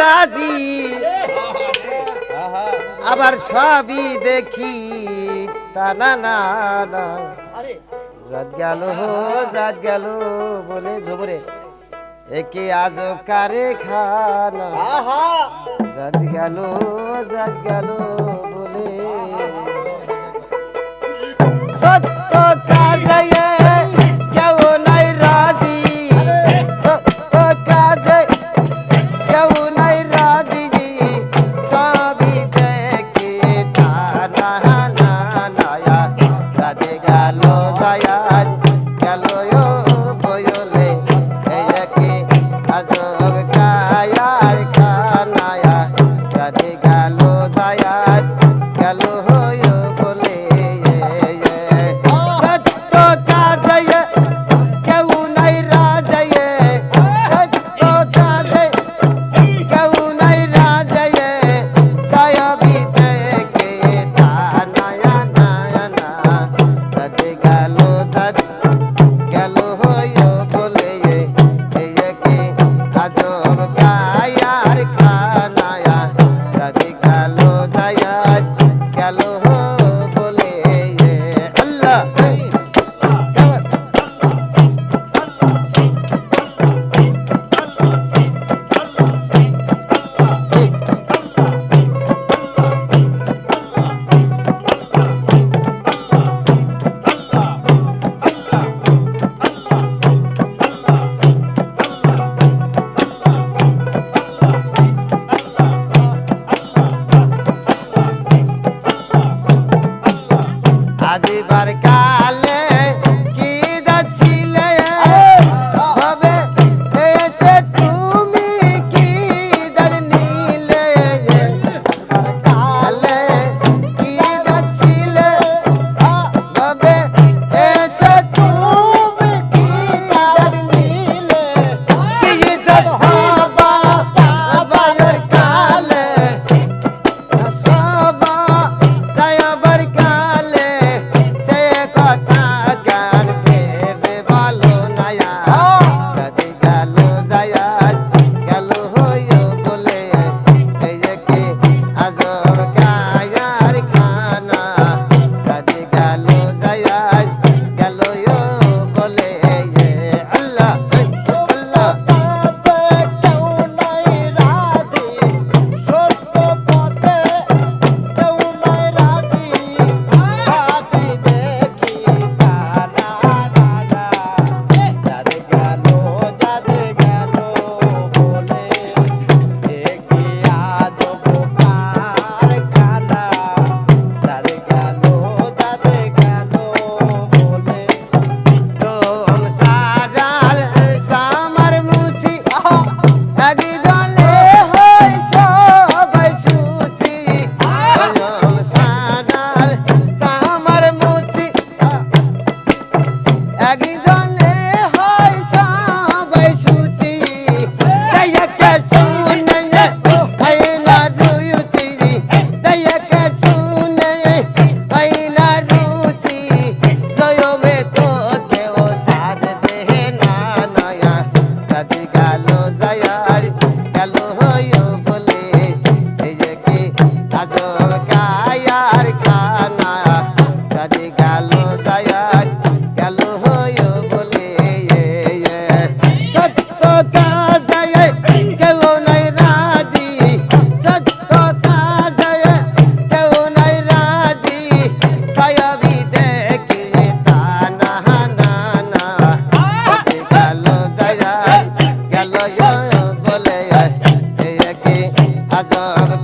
রাজি। আবার সবই দেখি তা না না জাত গেল হো জাত গেল বলে ঝোবরে একে আজ কারে খানা জাত গেল জাত গেল বলে। সত্য কাজে কেউ নাই রাজি। সত্য কাজে কেউ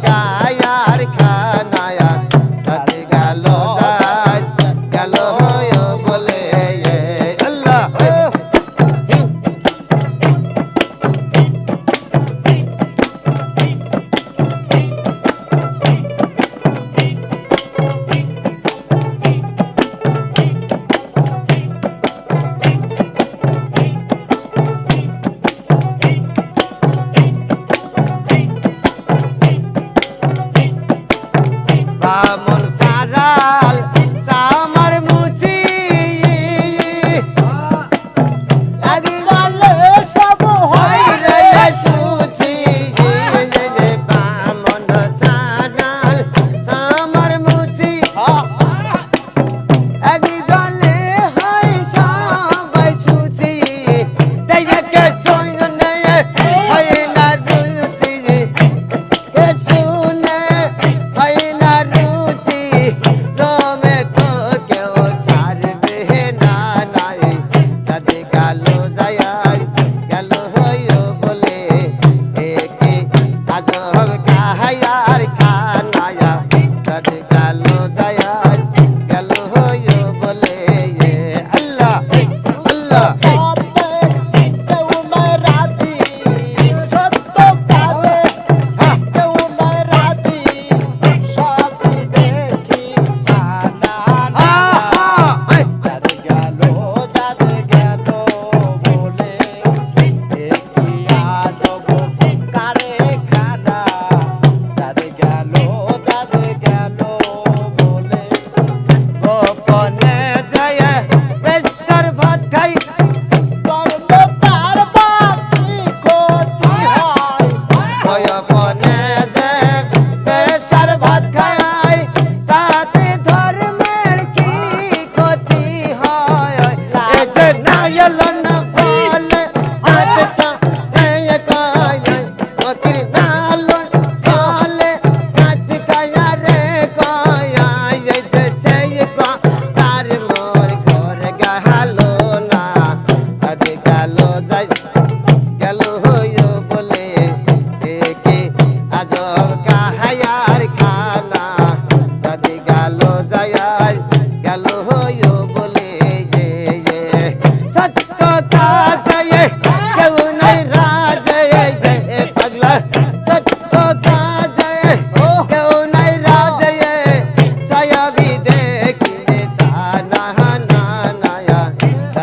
গায়ার খা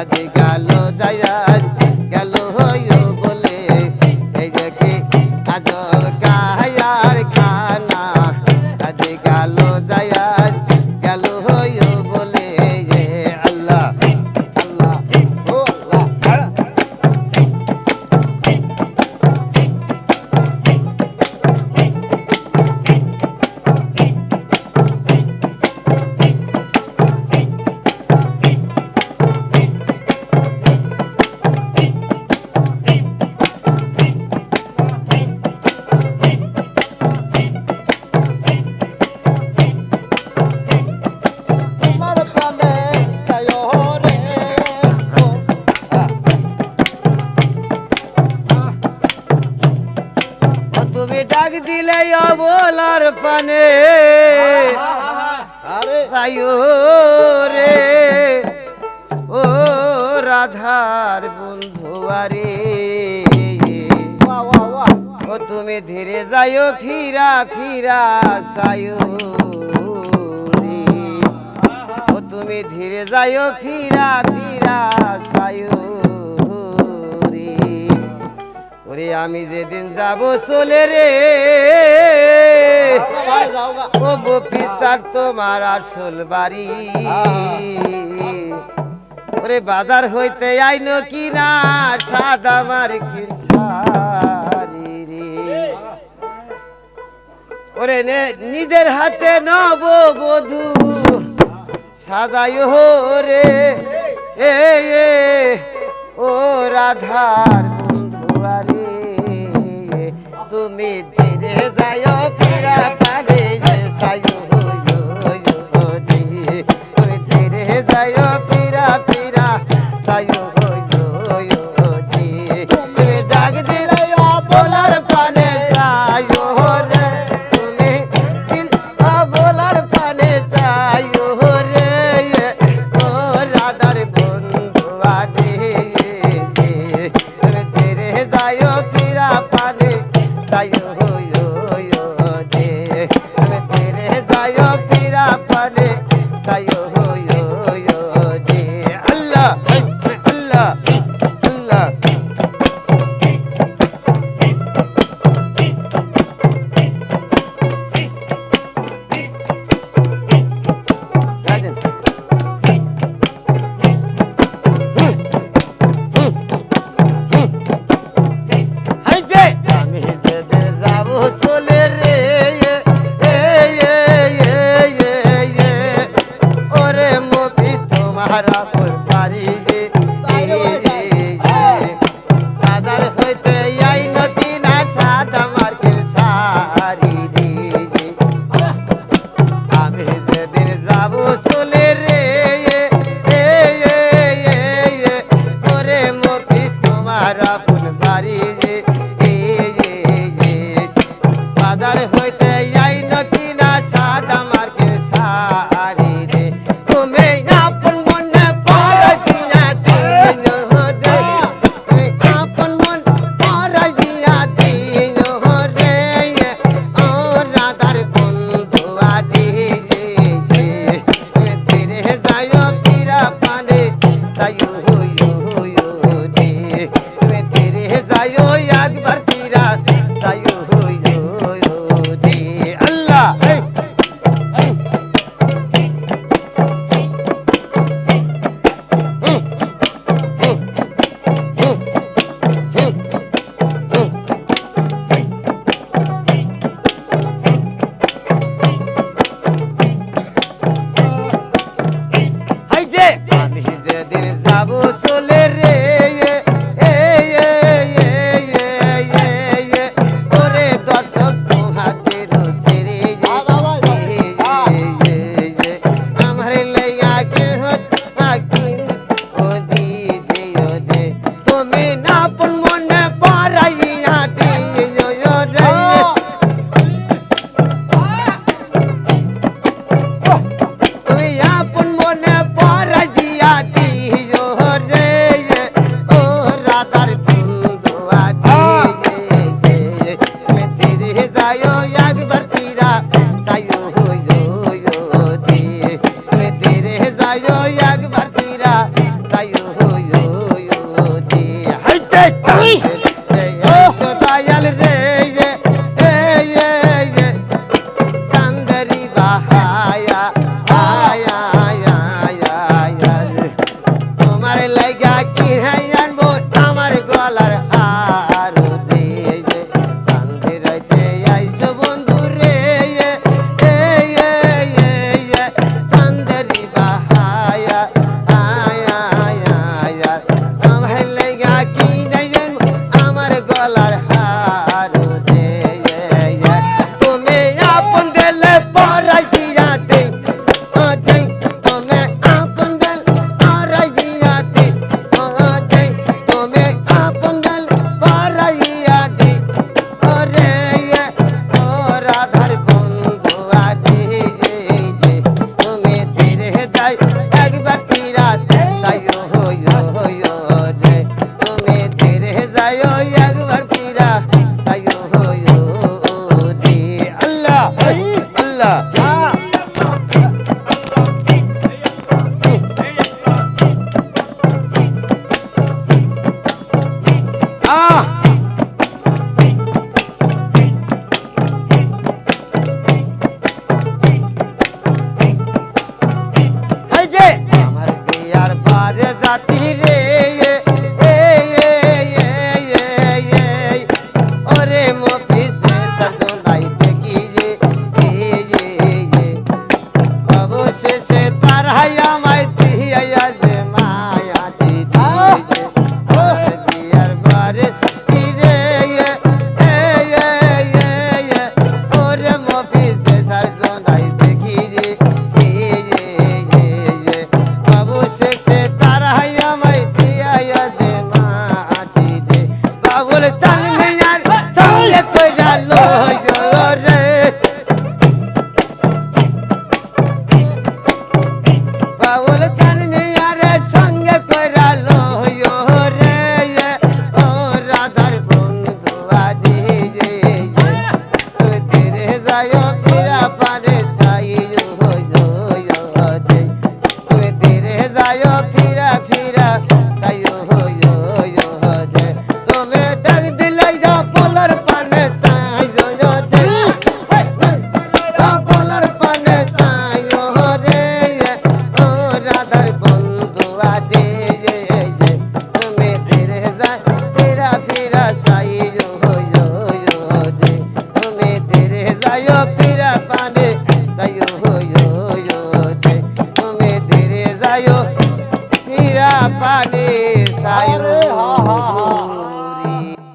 that they যাইও রে ও রাধার বন্ধু আরে ও তুমি ধীরে যাইও, ফিরা ফিরা যাইও রে ও তুমি ধীরে যাইও, ফিরা ফিরা যাইও ওরে আমি যেদিন যাব চলে রে। পিসার তোমার আসল বাড়ি। ওরে বাজার হইতে আইন কি না সাদা ওরে নিজের হাতে নব বধু সাজাই রে এ ও রাধার বন্ধু আরে। তুমি ধীরে যায় தாயோ বাজার হইতে ai, oi, ai.